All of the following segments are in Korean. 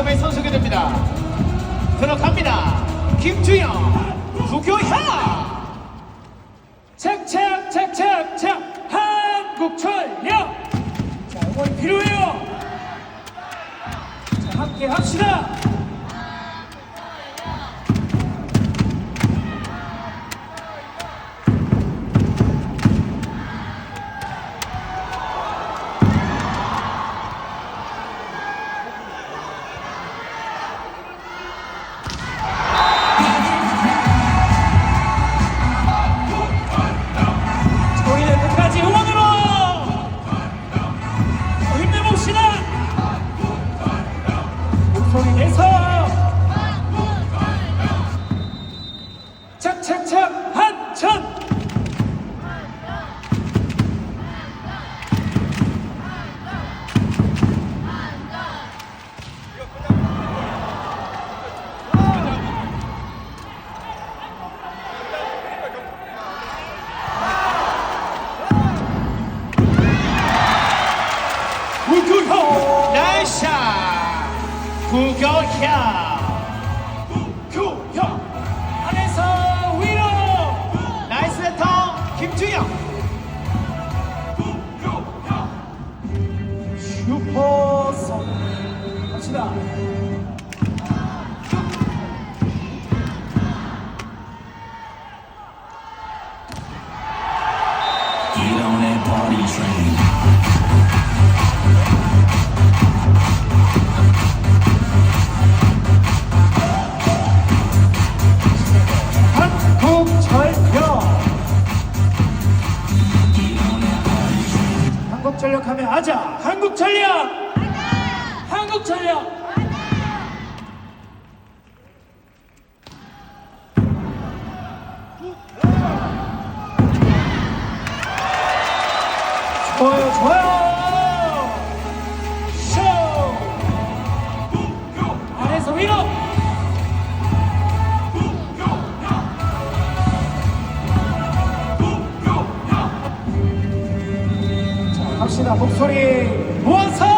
시험에 선수게 됩니다. 들어갑니다. 김주영, 구교현. 착착 착착 착 한국철력 자 응원이 필요해요 자 함께 합시다 나이샤, 구교현. 규형 안에서 위로 나이스 레터, 김주영. 슈퍼선 갑시다 Get on that party. 하면 아자. 한국전력 한국전력 좋아요 좋아요 갑시다. 목소리 모아서!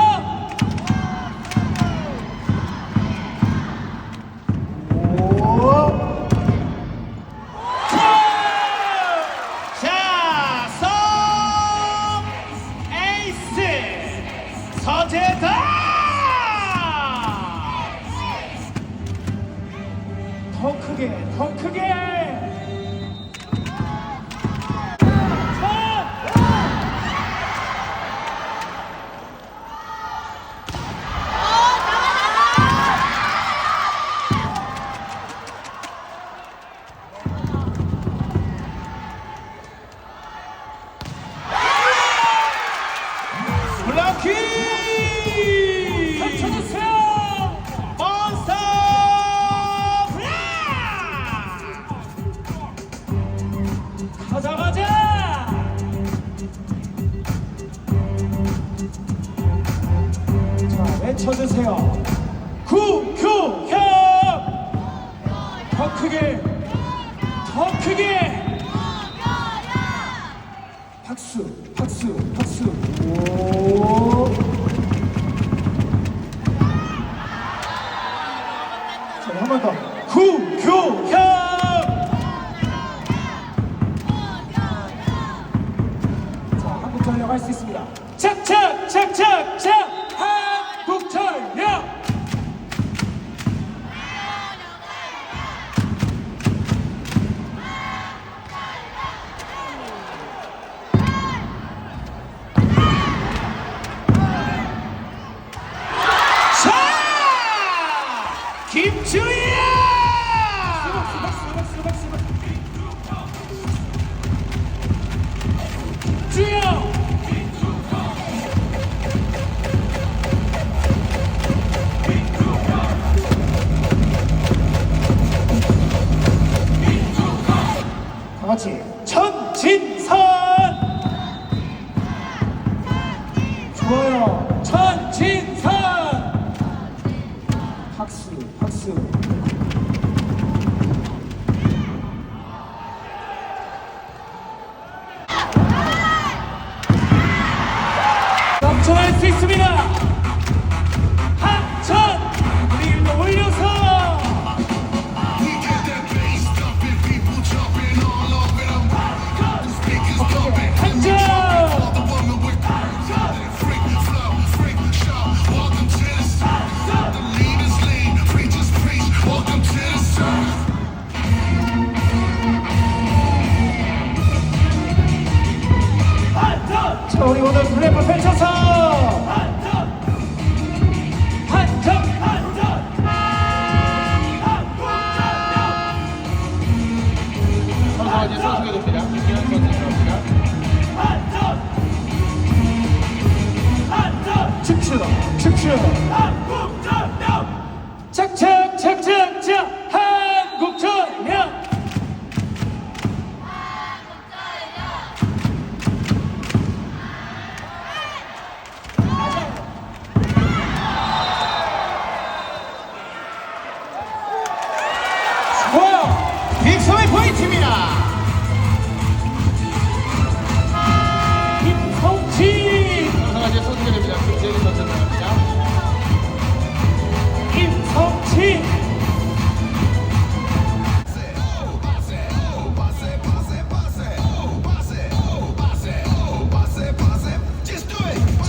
외쳐주세요. 구규형! 더 크게! 더 크게! 박수, 박수, 박수. 오. 자, 한번 더. 구규형! 좋아요? 천진선 박수 박수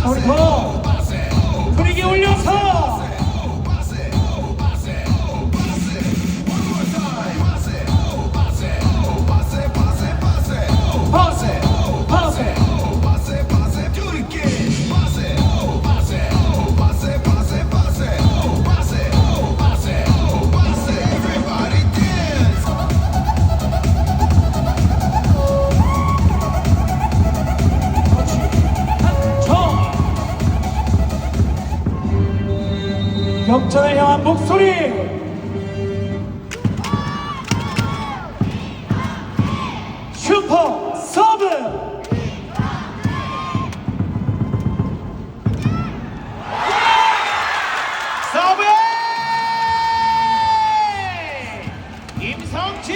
자 우리 역전을 향한 목소리 슈퍼 서브 서브 임성진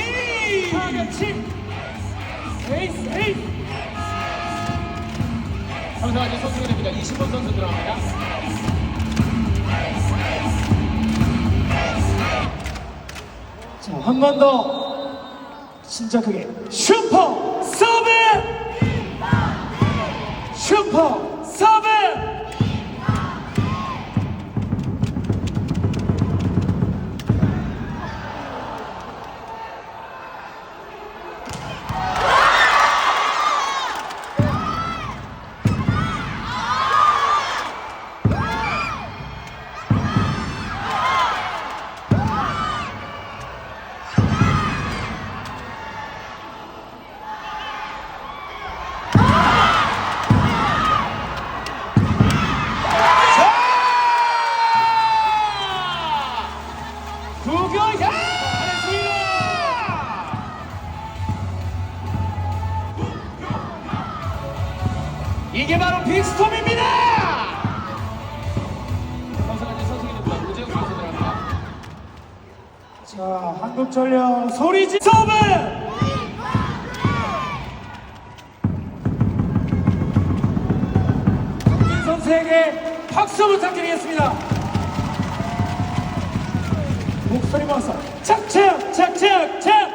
타겟치 에이스 에이스 선수가 이제 선수가 됩니다. 이신원 선수 들어갑니다. 자 한 번 더. 진짜 크게 슈퍼 서브! 슈퍼 자 한국전력 소리 지 서브! 민 선수에게 박수 부탁드리겠습니다. 목소리 모아서 착착 착착 착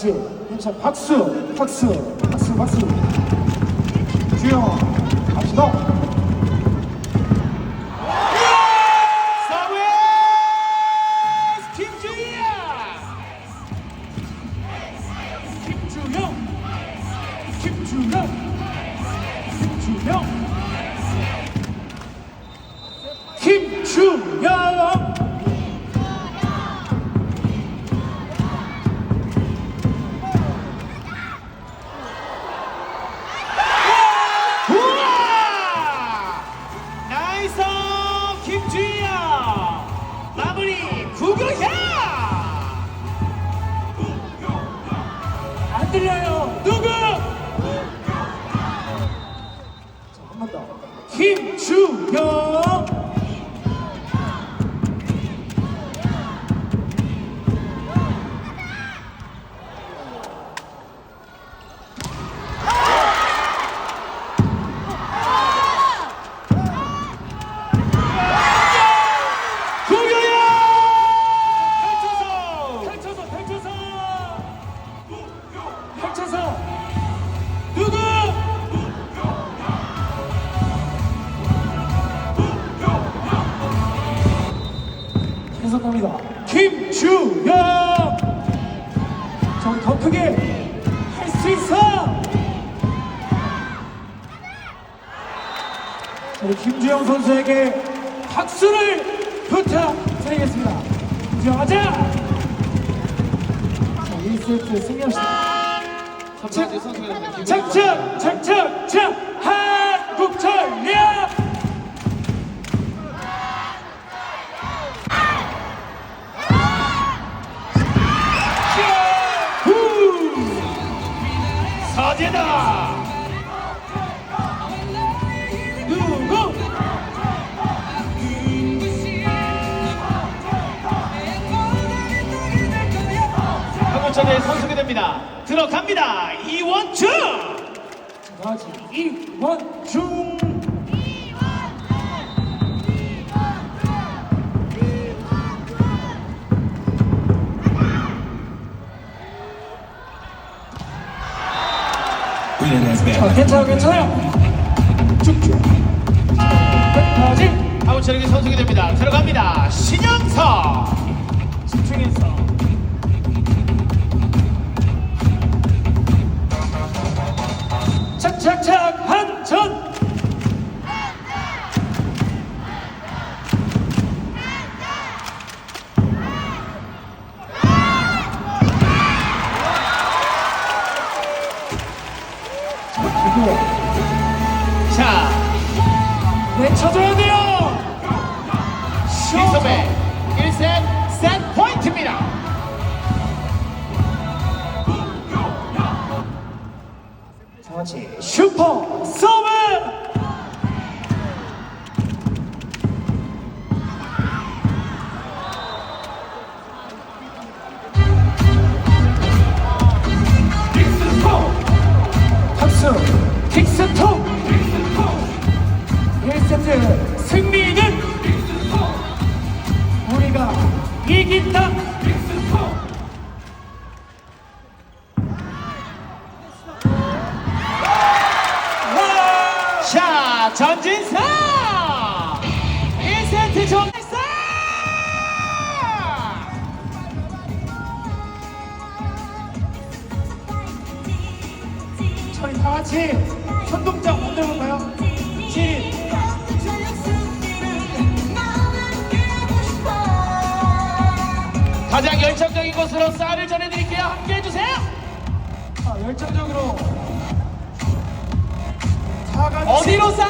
같이 힘차 박수. 박수. 박수 박수. 주영 갑시다 갑니다. 김주영! 저더 크게 할 수 있어! 우리 김주영 선수에게 박수를 부탁드리겠습니다. 김주영 하자! 자, 1세트 승리합시다. 착착! 착착! 착! 한국전력! 서재다 누구? 한국전에 선수가 됩니다. 들어갑니다. 다시 이원중 아, 괜찮아 괜찮아요? 쭉쭉. 끝까지? 한국전에 선수가 됩니다. 들어갑니다. 신영석. 집중해서. 착착착 한전 자 외쳐줘야 돼요. 이섭의 1셋 셋 포인트입니다. 다같이 슈퍼 서브 같이 손동작 만들어볼까요? 시 가장 열정적인 것으로 쌀을 전해드릴게요. 함께 해주세요. 아, 열정적으로. 사과 어디로 쌀